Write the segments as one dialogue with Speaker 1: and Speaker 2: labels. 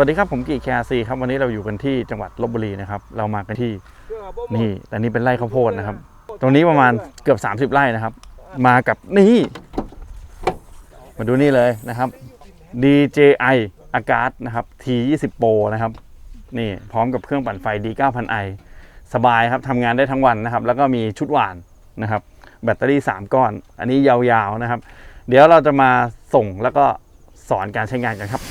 Speaker 1: วัสดีครับผมกีแคซีครับวันนี้เราอยู่กันที่จังหวัดลบบุรีนะครับ เรามากันที่นี่แต่นี่เป็นไร่ข้าวโพดนะครับ ตรงนี้ประมาณเกือบ 30 ไร่นะครับ มากับนี่มาดูนี่เลยนะครับ DJI a g a r d นะครับ T20 Pro นะครับ นี่พร้อมกับเครื่องปั่นไฟ D9000i สบายครับทำงานได้ทั้งวันนะครับ แล้วก็มีชุดหวานนะครับ แบตเตอรี่ 3 ก้อน อันนี้ยาวๆนะครับ เดี๋ยวเราจะมาส่งแล้วก็สอนการใช้งานกันครับ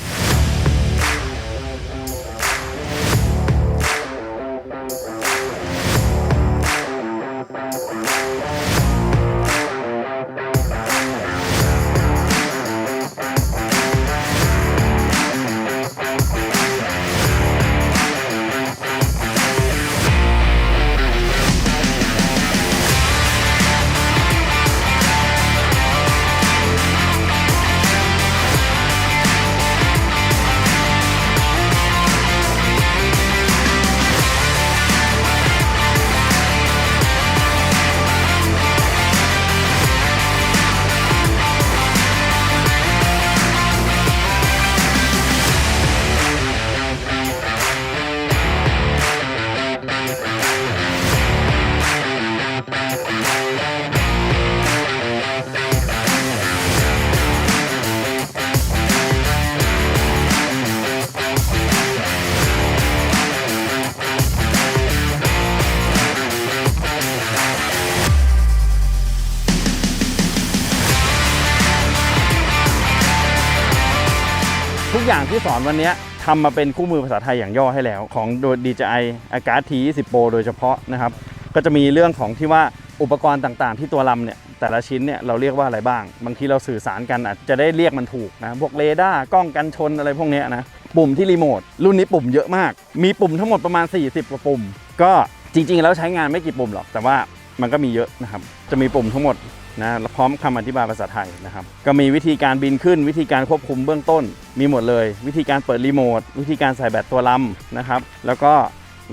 Speaker 1: อนวันนี้ทำมาเป็นคู่มือภาษาไทยอย่างย่อให้แล้วของโดย DJI a g a r T20 Pro โดยเฉพาะนะครับ ก็จะมีเรื่องของที่ว่าอุปกรณ์ต่างๆ ที่ตัวลำเนี่ยแต่ละชิ้นเนี่ยเราเรียกว่าอะไรบ้าง บางทีเราสื่อสารกันอาจจะได้เรียกมันถูกนะพวกเรดาร์กล้องกันชนอะไรพวกเนี้ยนะปุ่มที่รีโมทรุ่นนี้ปุ่มเยอะมาก มีปุ่มทั้งหมดประมาณ 40 กว่าปุ่ม ก็จริงๆ แล้วใช้งานไม่กี่ปุ่มหรอก แต่ว่ามันก็มีเยอะนะครับ จะมีปุ่มทั้งหมด นะพร้อมคำอธิบายภาษาไทยนะครับ ก็มีวิธีการบินขึ้น วิธีการควบคุมเบื้องต้น มีหมดเลย วิธีการเปิดรีโมทวิธีการใส่แบตตัวลำนะครับ แล้วก็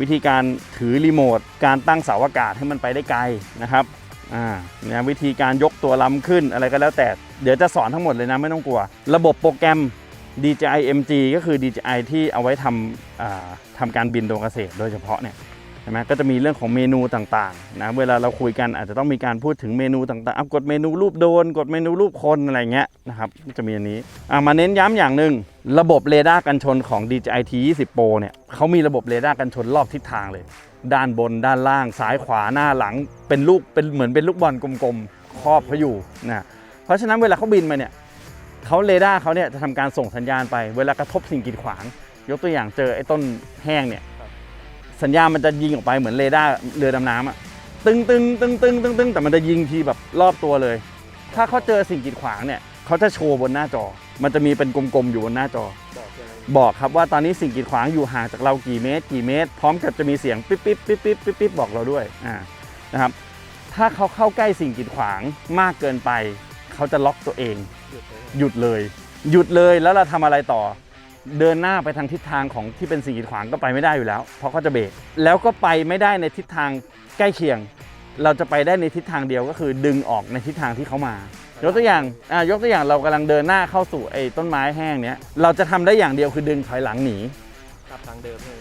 Speaker 1: วิธีการถือรีโมทการตั้งเสาอากาศให้มันไปได้ไกลนะครับอ่าเนี่ยวิธีการยกตัวลำขึ้นอะไรก็แล้วแต่เดี๋ยวจะสอนทั้งหมดเลยนะไม่ต้องกลัว ระบบโปรแกรม DJI MG ก็คือ DJI ที่เอาไว้ทำอ่าทำการบินโดยเกษตรโดยเฉพาะเนี่ย ช่ไหมก็จะมีเรื่องของเมนูต่างๆนะเวลาเราคุยกันอาจจะต้องมีการพูดถึงเมนูต่างๆกดเมนูรูปโดน กดเมนูรูปคนอะไรเงี้ยนะครับจะมีอันนี้มาเน้นย้ำอย่างหนึ่งระบบเรดาร์กันชนของ DJI T20 Pro เนี่ยเขามีระบบเรดาร์กันชนรอบทิศทางเลย ด้านบนด้านล่างซ้ายขวาหน้าหลัง เป็นลูกเป็นเหมือนเป็นลูกบอลกลมๆครอบเขาอยู่นะเพราะฉะนั้นเวลาเขาบินมาเนี่ยเขาเรดาร์เขาเนี่ยจะทำการส่งสัญญาณไป เวลากระทบสิ่งกีดขวาง ยกตัวอย่างเจอไอ้ต้นแห้งเนี่ย สัญญาณมันจะยิงออกไปเหมือนเรดาร์เรือดำน้ำอะตึงตึงตึงตึงตึงตึงแต่มันจะยิงทีแบบรอบตัวเลย ถ้าเขาเจอสิ่งกีดขวางเนี่ยเขาจะโชว์บนหน้าจอ มันจะมีเป็นกลมๆอยู่บนหน้าจอ บอกครับว่าตอนนี้สิ่งกีดขวางอยู่ห่างจากเรากี่เมตร กี่เมตร พร้อมกับจะมีเสียงปิ๊บปิ๊บปิ๊บปิ๊บปิ๊บปิ๊บบอกเราด้วยอ่านะครับ ถ้าเขาเข้าใกล้สิ่งกีดขวางมากเกินไป เขาจะล็อกตัวเอง หยุดเลย หยุดเลยแล้วเราทำอะไรต่อ เดินหน้าไปทางทิศทางของที่เป็นสิ่งกีดขวางก็ไปไม่ได้อยู่แล้ว เพราะเขาจะเบรกแล้วก็ไปไม่ได้ในทิศทางใกล้เคียง เราจะไปได้ในทิศทางเดียวก็คือดึงออกในทิศทางที่เขามายกตัวอย่างอ่ายกตัวอย่างเรากำลังเดินหน้าเข้าสู่ไอ้ต้นไม้แห้งเนี้ยเราจะทำได้อย่างเดียวคือดึงถอยหลังหนี
Speaker 2: กลับทางเดิมเลย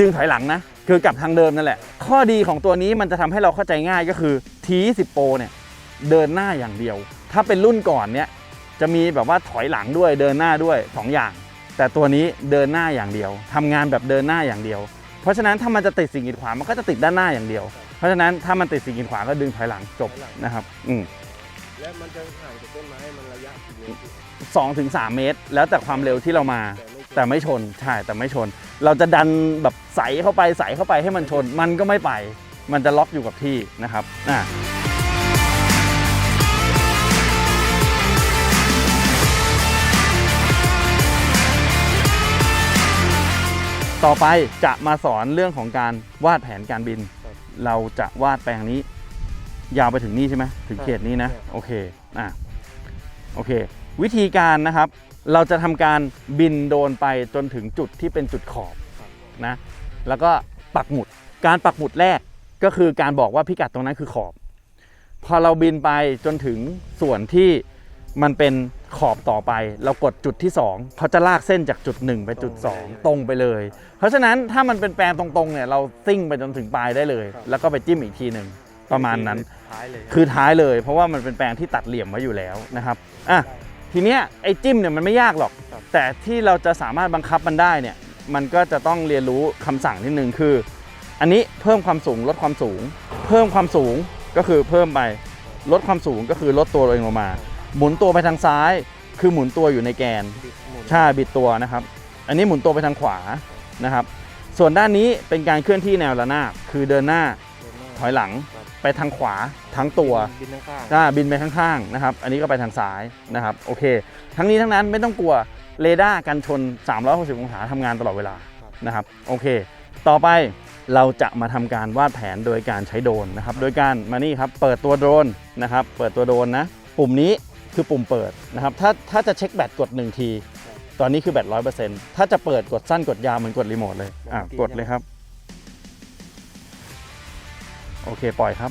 Speaker 1: ดึงถอยหลังนะ คือกลับทางเดิมนั่นแหละ ข้อดีของตัวนี้มันจะทำให้เราเข้าใจง่ายก็คือ T20 Pro เนี่ยเดินหน้าอย่างเดียว ถ้าเป็นรุ่นก่อนเนี่ยจะมีแบบว่าถอยหลังด้วยเดินหน้าด้วยสองอย่าง แต่ตัวนี้เดินหน้าอย่างเดียวทำงานแบบเดินหน้าอย่างเดียว เพราะฉะนั้นถ้ามันจะติดสิ่งกีดขวางมันก็จะติดด้านหน้าอย่างเดียว เพราะฉะนั้นถ้ามันติดสิ่งกีดขวางก็ดึงถอยหลังจบนะครับ อืม
Speaker 2: และมันจะห่างจากต้นไม้มันระยะกี่เมตร
Speaker 1: สองถึงสามเมตร แล้วแต่ความเร็วที่เรามา
Speaker 2: แต่ไม่ชน
Speaker 1: ใช่แต่ไม่ชน เราจะดันแบบใสเข้าไปใสเข้าไปให้มันชน มันก็ไม่ไป มันจะล็อกอยู่กับที่นะครับอะ ต่อไปจะมาสอนเรื่องของการวาดแผนการบินเราจะวาดแปลงนี้ ยาวไปถึงนี่ใช่ไหมถึงเขตนี้นะโอเคอะโอเค วิธีการนะครับ เราจะทำการบินโดรนไปจนถึงจุดที่เป็นจุดขอบนะแล้วก็ปักหมุดการปักหมุดแรกก็คือการบอกว่าพิกัดตรงนั้นคือขอบ พอเราบินไปจนถึงส่วนที่ มันเป็นขอบต่อไป เรากดจุดที่ 2 เขาจะลากเส้นจากจุด 1 ไปจุด 2 ตรงไปเลย เพราะฉะนั้นถ้ามันเป็นแปลงตรงๆเนี่ยเราซิ่งไปจนถึงปลายได้เลย แล้วก็ไปจิ้มอีกทีหนึ่งประมาณนั้น
Speaker 2: ท้ายเลย
Speaker 1: คือท้ายเลย เพราะว่ามันเป็นแปลงที่ตัดเหลี่ยมไว้อยู่แล้วนะครับอะทีเนี้ยไอ้จิ้มเนี่ยมันไม่ยากหรอก แต่ที่เราจะสามารถบังคับมันได้เนี่ยมันก็จะต้องเรียนรู้คำสั่งนิดนึงคือ อันนี้เพิ่มความสูงลดความสูง เพิ่มความสูงก็คือเพิ่มไปลดความสูงก็คือลดตัวเราเองลงมา หมุนตัวไปทางซ้าย คือหมุนตัวอยู่ในแกน
Speaker 2: บิดหมุน
Speaker 1: ใช่บิดตัวนะครับ อันนี้หมุนตัวไปทางขวานะครับ ส่วนด้านนี้เป็นการเคลื่อนที่แนวระนาบคือเดินหน้า
Speaker 2: เดินหน้า
Speaker 1: ถอยหลัง
Speaker 2: ครับ
Speaker 1: ไปทางขวาทั้งตัว
Speaker 2: บินข้างๆ
Speaker 1: ก็บินไปข้างๆนะครับ อันนี้ก็ไปทางซ้ายนะครับโอเค ทั้งนี้ทั้งนั้นไม่ต้องกลัวเรดาร์กันชน 360 องศาทำงานตลอดเวลานะครับโอเค ต่อไปเราจะมาทำการวาดแผนโดยการใช้โดรนนะครับ โดยการมานี่ครับเปิดตัวโดรนนะครับ เปิดตัวโดรนนะ ปุ่มนี้ คือปุ่มเปิดนะครับถ้าถ้าจะเช็คแบตกด 1 ที ตอนนี้คือแบตร้อยเปอร์เซ็นต์ถ้าจะเปิดกดสั้นกดยาวเหมือนกดรีโมทเลยอะกดเลยครับ โอเคปล่อยครับ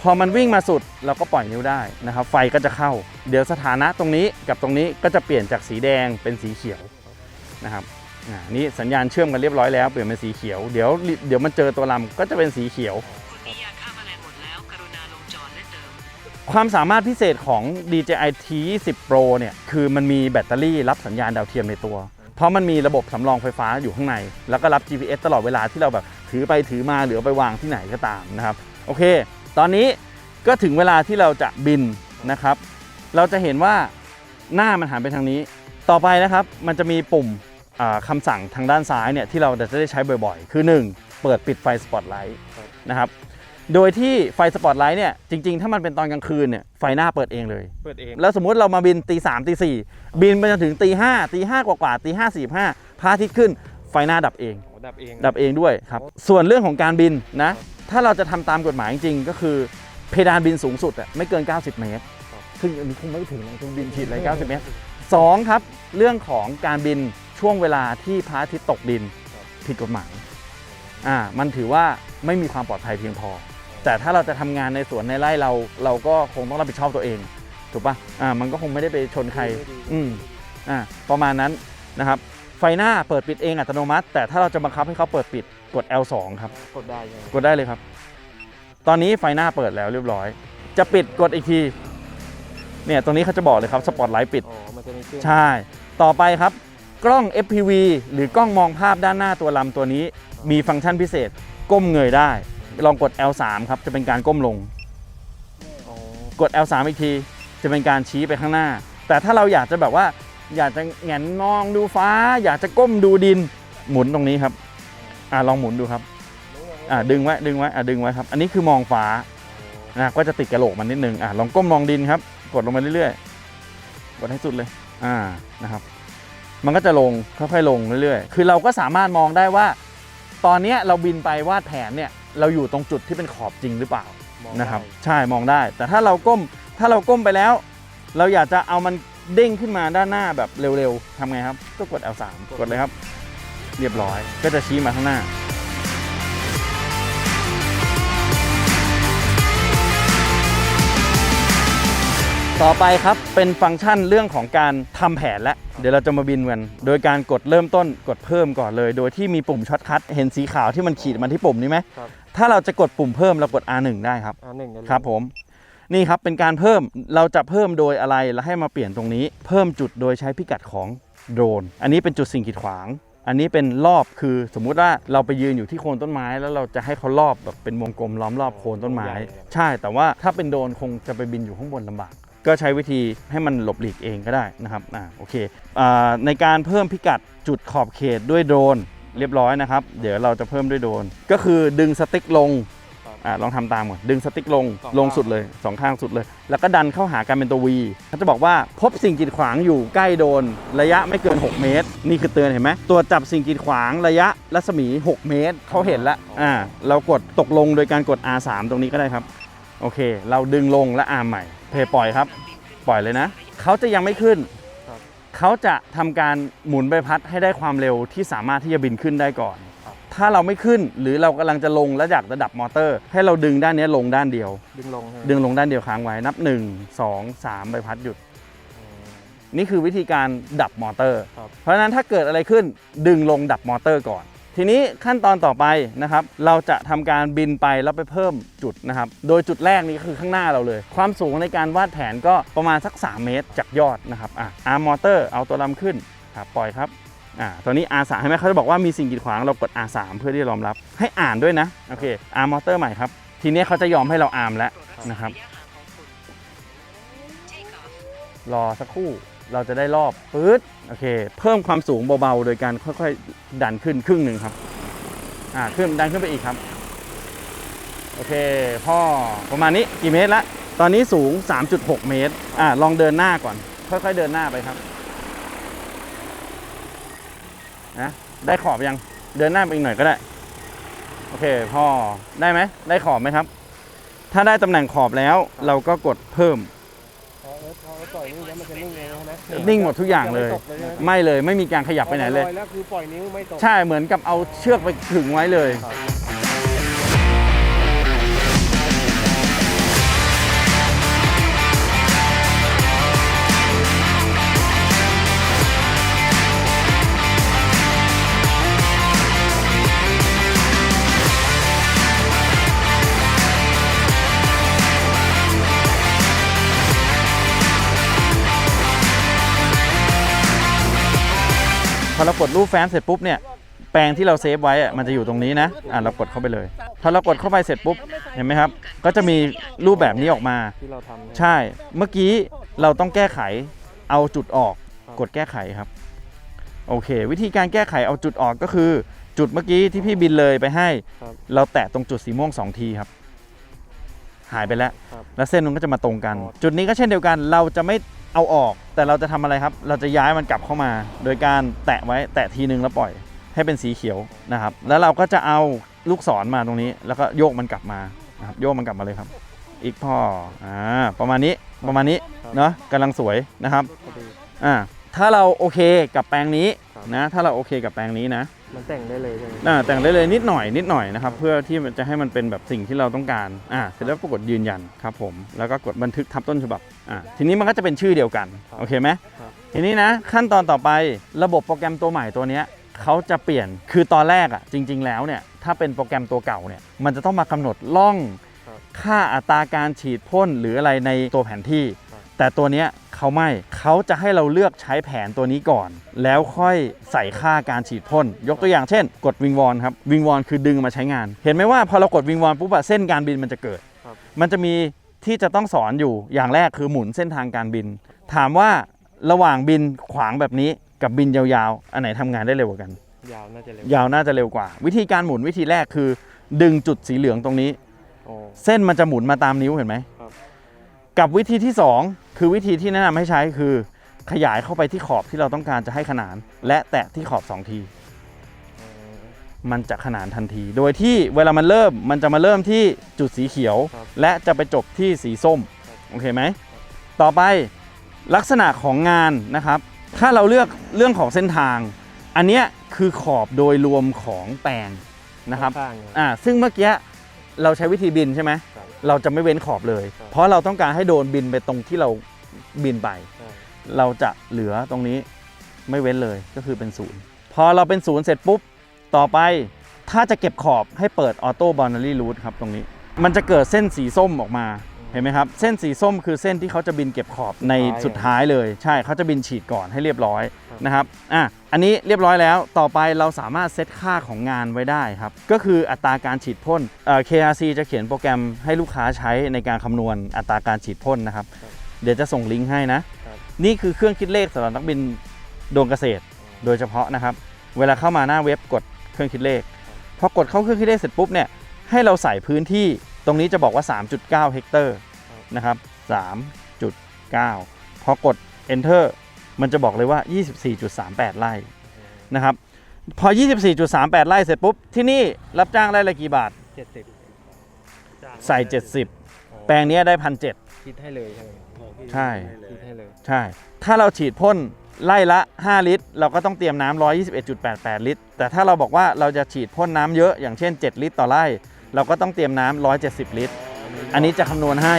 Speaker 1: พอมันวิ่งมาสุดเราก็ปล่อยนิ้วได้นะครับ ไฟก็จะเข้า เดี๋ยวสถานะตรงนี้กับตรงนี้ก็จะเปลี่ยนจากสีแดงเป็นสีเขียวนะครับอ่านี่สัญญาณเชื่อมกันเรียบร้อยแล้วเปลี่ยนเป็นสีเขียวเดี๋ยวเดี๋ยวมันเจอตัวลำก็จะเป็นสีเขียว
Speaker 3: ความ
Speaker 1: สามารถพิเศษของ DJI T20 Pro เนี่ยคือมันมีแบตเตอรี่รับสัญญาณดาวเทียมในตัว เพราะมันมีระบบสำรองไฟฟ้าอยู่ข้างใน แล้วก็รับ GPS ตลอดเวลาที่เราแบบถือไปถือมาหรือไปวางที่ไหนก็ตามนะครับโอเค ตอนนี้ก็ถึงเวลาที่เราจะบินนะครับ เราจะเห็นว่าหน้ามันหันไปทางนี้ ต่อไปนะครับมันจะมีปุ่มอ่าคำสั่งทางด้านซ้ายเนี่ยที่เราจะได้ใช้บ่อยๆ คือ 1 เปิดปิดไฟสปอตไลท์นะครับ โดยที่ไฟสปอตไลท์เนี่ยจริง ๆ ถ้ามันเป็นตอนกลางคืนเนี่ยไฟหน้าเปิดเองเลย
Speaker 2: เปิดเอง
Speaker 1: แล้วสมมุติเรามาบินตีสามตีสี่บินไปจนถึงตีห้าตีห้ากว่าๆตีห้าสี่ห้าพระอาทิตย์ขึ้นไฟหน้าดับเอง
Speaker 2: โอ้ดับเอง
Speaker 1: ดับเองด้วยครับ ส่วนเรื่องของการบินนะ ถ้าเราจะทำตามกฎหมายจริงๆ ก็คือเพดานบินสูงสุดอะไม่เกิน 90 เมตร ซึ่งอันนี้คงไม่ถึงนะคงบินผิดเลย90 เมตร2ครับ เรื่องของการบินช่วงเวลาที่พระอาทิตย์ตกดิน ผิดกฎหมาย อ่า มันถือว่าไม่มีความปลอดภัยเพียงพอ แต่ถ้าเราจะทำงานในสวนในไร่เรา เราก็คงต้องรับผิดชอบตัวเอง ถูกปะอ่ามันก็คงไม่ได้ไปชนใคร อืมอ่าประมาณนั้นนะครับ ไฟหน้าเปิดปิดเองอัตโนมัติ แต่ถ้าเราจะบังคับให้เขาเปิดปิดกด L2 ครับ
Speaker 2: กดได้ใช่ไหม
Speaker 1: กดได้เลยครับ ตอนนี้ไฟหน้าเปิดแล้วเรียบร้อย จะปิดกดอีกที เนี่ยตรงนี้เขาจะบอกเลยครับสปอตไลท์ปิด
Speaker 2: อ๋อ มันจะมีเครื่อง
Speaker 1: ใช่ ต่อไปครับ กล้อง FPV หรือกล้องมองภาพด้านหน้าตัวลำตัวนี้ มีฟังก์ชันพิเศษ ก้มเงยได้ ลองกด L3 ครับจะเป็นการก้มลง
Speaker 2: อ๋อ
Speaker 1: กด L3 อีกทีจะเป็นการชี้ไปข้างหน้า แต่ถ้าเราอยากจะแบบว่า อยากจะแหงนมองดูฟ้า อยากจะก้มดูดินหมุนตรงนี้ครับอ่าลองหมุนดูครับอ่าดึงไว้ดึงไว้อ่าดึงไว้ครับ อันนี้คือมองฟ้านะก็จะติดกระโหลกมันนิดนึงอะลองก้มมองดินครับ กดลงไปเรื่อยๆกดให้สุดเลยอ่านะครับ มันก็จะลงค่อยๆลงเรื่อยๆ คือเราก็สามารถมองได้ว่า ตอนเนี้ยเราบินไปวาดแผนเนี่ย เราอยู่ตรงจุดที่เป็นขอบจริงหรือเปล่า
Speaker 2: มอง
Speaker 1: นะครับ
Speaker 2: ได้
Speaker 1: ใช่มองได้ แต่ถ้าเราก้มถ้าเราก้มไปแล้ว เราอยากจะเอามันเด้งขึ้นมาด้านหน้าแบบเร็วๆทำไงครับ ก็กด L3 กดเลยครับ เรียบร้อย ก็จะชี้มาข้างหน้าต่อไปครับเป็นฟังก์ชันเรื่องของการทำแผนและ เดี๋ยวเราจะมาบินกัน โดยการกดเริ่มต้นกดเพิ่มก่อนเลย โดยที่มีปุ่มช็อตคัทเห็นสีขาวที่มันขีดมาที่ปุ่มนี้ไหม
Speaker 2: ครับ
Speaker 1: ถ้าเราจะกดปุ่มเพิ่มเรากด R1 ได้ครับ
Speaker 2: อ่าหนึ่งกันเลย
Speaker 1: ครับผม นี่ครับเป็นการเพิ่มเราจะเพิ่มโดยอะไรแล้วให้มาเปลี่ยนตรงนี้ เพิ่มจุดโดยใช้พิกัดของโดรน อันนี้เป็นจุดสิ่งกีดขวาง อันนี้เป็นรอบคือสมมุติว่าเราไปยืนอยู่ที่โคนต้นไม้แล้วเราจะให้เขารอบแบบเป็นวงกลมล้อมรอบโคนต้นไม้ ใช่แต่ว่าถ้าเป็นโดรนคงจะไปบินอยู่ข้างบนลำบาก ก็ใช้วิธีให้มันหลบหลีกเองก็ได้นะครับอ่าโอเคอ่าในการเพิ่มพิกัดจุดขอบเขตด้วยโดรน เรียบร้อยนะครับ เดี๋ยวเราจะเพิ่มด้วยโดรนก็คือดึงสติ๊กลง
Speaker 2: ครับ
Speaker 1: อะลองทำตามก่อนดึงสติ๊กลง
Speaker 2: สอง
Speaker 1: ลง
Speaker 2: ข้าง
Speaker 1: สุดเลยสองข้างสุดเลย แล้วก็ดันเข้าหากันเป็นตัว V เขาจะบอกว่าพบสิ่งกีดขวางอยู่ใกล้โดน ระยะไม่เกิน 6 เมตร นี่คือเตือนเห็นไหมตัวจับสิ่งกีดขวางระยะรัศมี 6 เมตรเขาเห็นแล้วอ่าเรากดตกลงโดยการกด R3 ตรงนี้ก็ได้ครับ โอเค เราดึงลงและ R ใหม่ เพย์ปล่อยครับ ปล่อยเลยนะ เขาจะยังไม่ขึ้น
Speaker 2: ครับ
Speaker 1: เขาจะทำการหมุนใบพัดให้ได้ความเร็วที่สามารถที่จะบินขึ้นได้ก่อน ถ้าเราไม่ขึ้นหรือเรากำลังจะลงแล้วอยากจะดับมอเตอร์ ให้เราดึงด้านเนี้ยลงด้านเดียว
Speaker 2: ดึงลงใช่ไหม
Speaker 1: ดึงลงด้านเดียวค้างไว้นับ 1 2 3 ใบพัดหยุด
Speaker 2: อ๋อ
Speaker 1: นี่คือวิธีการดับมอเตอร์
Speaker 2: ครับ
Speaker 1: เพราะฉะนั้นถ้าเกิดอะไรขึ้นดึงลงดับมอเตอร์ก่อน ทีนี้ขั้นตอนต่อไปนะครับ เราจะทำการบินไปแล้วไปเพิ่มจุดนะครับ โดยจุดแรกนี้คือข้างหน้าเราเลย ความสูงในการวาดแผนก็ประมาณสัก 3 เมตรจากยอดนะครับอะอาร์มอเตอร์เอาตัวลำขึ้นครับปล่อยครับอ่าตัวนี้ R3 ให้ไหมเขาจะบอกว่ามีสิ่งกีดขวางเรากด R3 เพื่อที่จะรองรับ ให้อ่านด้วยนะโอเคอาร์มอเตอร์ใหม่ครับ ทีนี้เขาจะยอมให้เราอาร์มแล้วนะครับ
Speaker 3: รองคุณ Take off
Speaker 1: รอสักครู่ เราจะได้รอบปื๊ดโอเค เพิ่มความสูงเบาๆ โดยการค่อยๆ ดันขึ้นครึ่งหนึ่งครับ อ่าขึ้นดันขึ้นไปอีกครับ โอเค พ่อประมาณนี้กี่เมตรละ ตอนนี้สูง 3.6 เมตร อ่าลองเดินหน้าก่อน ค่อยๆ เดินหน้าไปครับนะได้ขอบยัง เดินหน้าไปอีกหน่อยก็ได้ โอเค พ่อได้ไหม ได้ขอบไหมครับ ถ้าได้ตำแหน่งขอบแล้วเราก็กดเพิ่ม
Speaker 2: พอเออพอปล่อยนิ้วแล้วมันจะนิ่งเไหม
Speaker 1: นิ่งหมดทุกอย่างเลย
Speaker 2: ไม่ตกใช่ไหม
Speaker 1: ไม่เลยไม่มีการขยับไปไหนเลย
Speaker 2: พอแล้วคือปล่อยนิ้วไม่ตก
Speaker 1: ใช่เหมือนกับเอาเชือกไปขึงไว้เลย เรากดรูปแฟ้มเสร็จปุ๊บเนี่ยแปลงที่เราเซฟไว้อะมันจะอยู่ตรงนี้นะอะเรากดเข้าไปเลยพอเรากดเข้าไปเสร็จปุ๊บเห็นไหมครับ ก็จะมีรูปแบบนี้ออกมา
Speaker 2: ที่เราทำเนี่ย
Speaker 1: ใช่ เมื่อกี้เราต้องแก้ไขเอาจุดออก
Speaker 2: ครับ
Speaker 1: กดแก้ไขครับ โอเค วิธีการแก้ไขเอาจุดออกก็คือ จุดเมื่อกี้ที่พี่บินเลยไปให้
Speaker 2: ครับ
Speaker 1: เราแตะตรงจุดสีม่วงสองทีครับ หายไปแล้ว
Speaker 2: ครับ
Speaker 1: แล้วเส้นมันก็จะมาตรงกัน
Speaker 2: อ๋อ
Speaker 1: จุดนี้ก็เช่นเดียวกันเราจะไม่เอาออก แต่เราจะทำอะไรครับ เราจะย้ายมันกลับเข้ามา โดยการแตะไว้แตะทีนึงแล้วปล่อยให้เป็นสีเขียวนะครับ แล้วเราก็จะเอาลูกศรมาตรงนี้ แล้วก็โยกมันกลับมานะครับโยกมันกลับมาเลยครับ อีกพ่ออ่าประมาณนี้ประมาณนี้เนาะกำลังสวยนะครับ
Speaker 2: พอดี
Speaker 1: อ่าถ้าเราโอเคกับแปลงนี้
Speaker 2: ครับ
Speaker 1: นะถ้าเราโอเคกับแปลงนี้นะ
Speaker 2: มันแต่งได้เลยใช่ไหม
Speaker 1: อ่าแต่งได้เลยนิดหน่อยนิดหน่อยนะครับ เพื่อที่มันจะให้มันเป็นแบบสิ่งที่เราต้องการอ่าเสร็จแล้วก็กดยืนยันครับผมแล้วก็กดบันทึกทับต้นฉบับอ่าทีนี้มันก็จะเป็นชื่อเดียวกันโอเคไหม
Speaker 2: ครับ
Speaker 1: ทีนี้นะขั้นตอนต่อไประบบโปรแกรมตัวใหม่ตัวเนี้ยเขาจะเปลี่ยนคือตอนแรกอะจริง ๆ แล้วเนี่ยถ้าเป็นโปรแกรมตัวเก่าเนี่ยมันจะต้องมากำหนดล่อง
Speaker 2: ครับ
Speaker 1: ค่าอัตราการฉีดพ่นหรืออะไรในตัวแผนที่
Speaker 2: ครับ
Speaker 1: แต่ตัวเนี้ยเขาไม่เขาจะให้เราเลือกใช้แผนตัวนี้ก่อน แล้วค่อยใส่ค่าการฉีดพ่น ยกตัวอย่างเช่น กดวิงวอนครับ วิงวอนคือดึงมาใช้งาน เห็นไหมว่าพอเรากดวิงวอนปุ๊บอะเส้นการบินมันจะเกิด
Speaker 2: ครับ
Speaker 1: มันจะมีที่จะต้องสอนอยู่อย่างแรกคือหมุนเส้นทางการบิน ถามว่าระหว่างบินขวางแบบนี้กับบินยาวๆ อันไหนทำงานได้เร็วกว่ากัน
Speaker 2: ยาวน่าจะเร็ว
Speaker 1: ยาวน่าจะเร็วกว่า วิธีการหมุนวิธีแรกคือ ดึงจุดสีเหลืองตรงนี้
Speaker 2: โอ้
Speaker 1: เส้นมันจะหมุนมาตามนิ้วเห็นไหม
Speaker 2: ครับ
Speaker 1: กับวิธีที่ 2 คือวิธีที่แนะนำให้ใช้คือ ขยายเข้าไปที่ขอบที่เราต้องการจะให้ขนาน และแตะที่ขอบ 2 ที
Speaker 2: อืม
Speaker 1: มันจะขนานทันที โดยที่เวลามันเริ่มมันจะมาเริ่มที่จุดสีเขียว
Speaker 2: ครับ
Speaker 1: และจะไปจบที่สีส้มโอเคไหมต่อไปลักษณะของงานนะครับ ถ้าเราเลือกเรื่องของเส้นทาง อันเนี้ยคือขอบโดยรวมของแปลงนะครับ
Speaker 2: ข้างๆเนี่ย
Speaker 1: อ่าซึ่งเมื่อกี้เราใช้วิธีบินใช่ไหม
Speaker 2: ครับ
Speaker 1: เราจะไม่เว้นขอบเลย
Speaker 2: ครับ
Speaker 1: เพราะเราต้องการให้โดนบินไปตรงที่เราบินไป
Speaker 2: ใช่
Speaker 1: เราจะเหลือตรงนี้ไม่เว้นเลยก็คือเป็นศูนย์พอเราเป็นศูนย์เสร็จปุ๊บ ต่อไปถ้าจะเก็บขอบให้เปิดออโต้บ u น d ารีรูทครับตรงนี้ มันจะเกิดเส้นสีส้มออกมาเห็นไหมครับ เส้นสีส้มคือเส้นที่เขาจะบินเก็บขอบในสุดท้ายเลย ใช่เขาจะบินฉีดก่อนให้เรียบร้อยนะครับอะ อันนี้เรียบร้อยแล้วต่อไปเราสามารถเซตค่าของงานไว้ได้ครับ ก็คืออัตราการฉีดพ่นเอ่อ KRC จะเขียนโปรแกรมให้ลูกค้าใช้ในการคำนวณอัตราการฉีดพ่นนะครับ เดี๋ยวจะส่งลิงก์ให้นะ
Speaker 2: ครับ
Speaker 1: นี่คือเครื่องคิดเลขสำหรับนักบินโดรนเกษตร โดยเฉพาะนะครับ เวลาเข้ามาหน้าเว็บกดเครื่องคิดเลขพอกดเข้าเครื่องคิดเลขเสร็จปุ๊บเนี่ยให้เราใส่พื้นที่ตรงนี้จะบอกว่า 3.9 เฮกเตอร์นะครับ3.9 พอกด enter มันจะบอกเลยว่า 24.38 ไร่นะครับ พอ 24.38 ไร่เสร็จปุ๊บ ที่นี่รับจ้างไร่ละกี่บาท
Speaker 2: เจ็ดสิบ
Speaker 1: ใส่ 70 แปลงเนี้ยได้พันเคิ
Speaker 2: ดให้เลยใช่ไหม
Speaker 1: ใช่
Speaker 2: คิดให้เลย
Speaker 1: ใช่ ถ้าเราฉีดพ่นไล่ละ 5 ลิตร เราก็ต้องเตรียมน้ำ121.88 ลิตร แต่ถ้าเราบอกว่าเราจะฉีดพ่นน้ำเยอะอย่างเช่น 7 ลิตรต่อไร่ เราก็ต้องเตรียมน้ำ170 ลิตร อันนี้จะคำนวณให้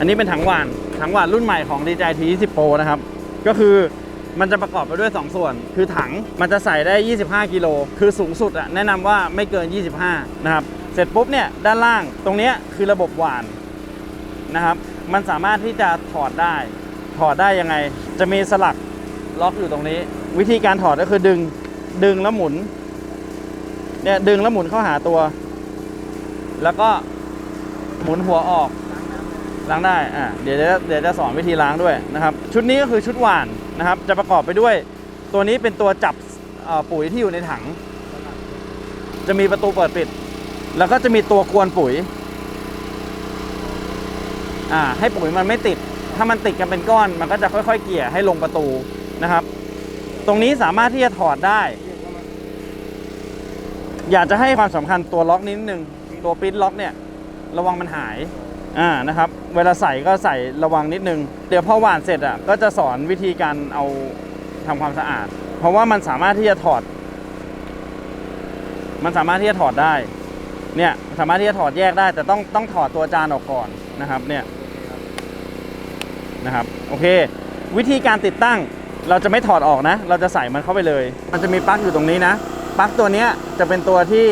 Speaker 1: อันนี้เป็นถังหวานถังหวานรุ่นใหม่ของ DJI T20 Pro นะครับ ก็คือมันจะประกอบไปด้วย 2 ส่วน คือถังมันจะใส่ได้ 25 กิโล คือสูงสุดอะแนะนำว่าไม่เกิน 25 นะครับ เสร็จปุ๊บเนี่ยด้านล่างตรงนี้คือระบบหวานนะครับ มันสามารถที่จะถอดได้ ถอดได้ยังไง จะมีสลักล็อกอยู่ตรงนี้ วิธีการถอดก็คือดึง ดึงแล้วหมุน เนี่ยดึงแล้วหมุนเข้าหาตัว แล้วก็หมุนหัวออก ล้างได้อ่าเดี๋ยวจะเดี๋ยวจะสอนวิธีล้างด้วยนะครับ ชุดนี้ก็คือชุดหวานนะครับ จะประกอบไปด้วย ตัวนี้เป็นตัวจับปุ๋ยที่อยู่ในถัง จะมีประตูเปิดปิด แล้วก็จะมีตัวกวนปุ๋ยอ่าให้ปุ๋ยมันไม่ติด ถ้ามันติดกันเป็นก้อน มันก็จะค่อยๆ เกี่ยให้ลงประตูนะครับ ตรงนี้สามารถที่จะถอดได้ อยากจะให้ความสำคัญตัวล็อกนิดนึง ตัวปิดล็อกเนี่ย ระวังมันหายอ่านะครับ เวลาใส่ก็ใส่ระวังนิดนึง เดี๋ยวพอหวานเสร็จอะก็จะสอนวิธีการเอาทำความสะอาด เพราะว่ามันสามารถที่จะถอด มันสามารถที่จะถอดได้ เนี่ยสามารถที่จะถอดแยกได้ แต่ต้องต้องถอดตัวจานออกก่อนนะครับเนี่ยนะครับโอเค วิธีการติดตั้งเราจะไม่ถอดออกนะ เราจะใส่มันเข้าไปเลย มันจะมีปลั๊กอยู่ตรงนี้นะปลั๊กตัวนี้จะเป็นตัวที่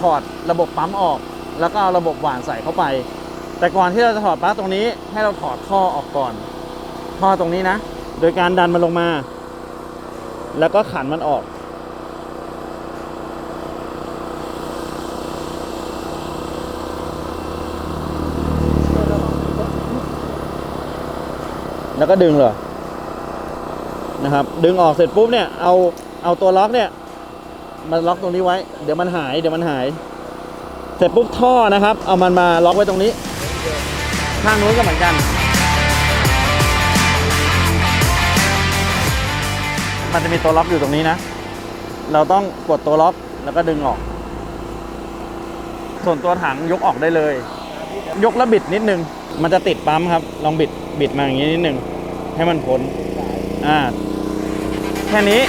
Speaker 1: ถอดระบบปั๊มออก แล้วก็เอาระบบหวานใส่เข้าไป แต่ก่อนที่เราจะถอดปลั๊กตรงนี้ ให้เราถอดท่อออกก่อนท่อตรงนี้นะ โดยการดันมันลงมา แล้วก็ขันมันออก แล้วก็ดึงเลยนะครับ ดึงออกเสร็จปุ๊บเนี่ย เอา เอาตัวล็อกเนี่ยมาล็อกตรงนี้ไว้ เดี๋ยวมันหาย เดี๋ยวมันหาย เสร็จปุ๊บท่อนะครับ เอามันมาล็อกไว้ตรงนี้ ข้างนู้นก็เหมือนกัน มันจะมีตัวล็อกอยู่ตรงนี้นะ เราต้องกดตัวล็อกแล้วก็ดึงออก ส่วนตัวถังยกออกได้เลย ยกแล้วบิดนิดนึง มันจะติดปั๊มครับ ลองบิดบิดมาอย่างนี้นิดนึง ให้มันพ้นอ่าแค่นี้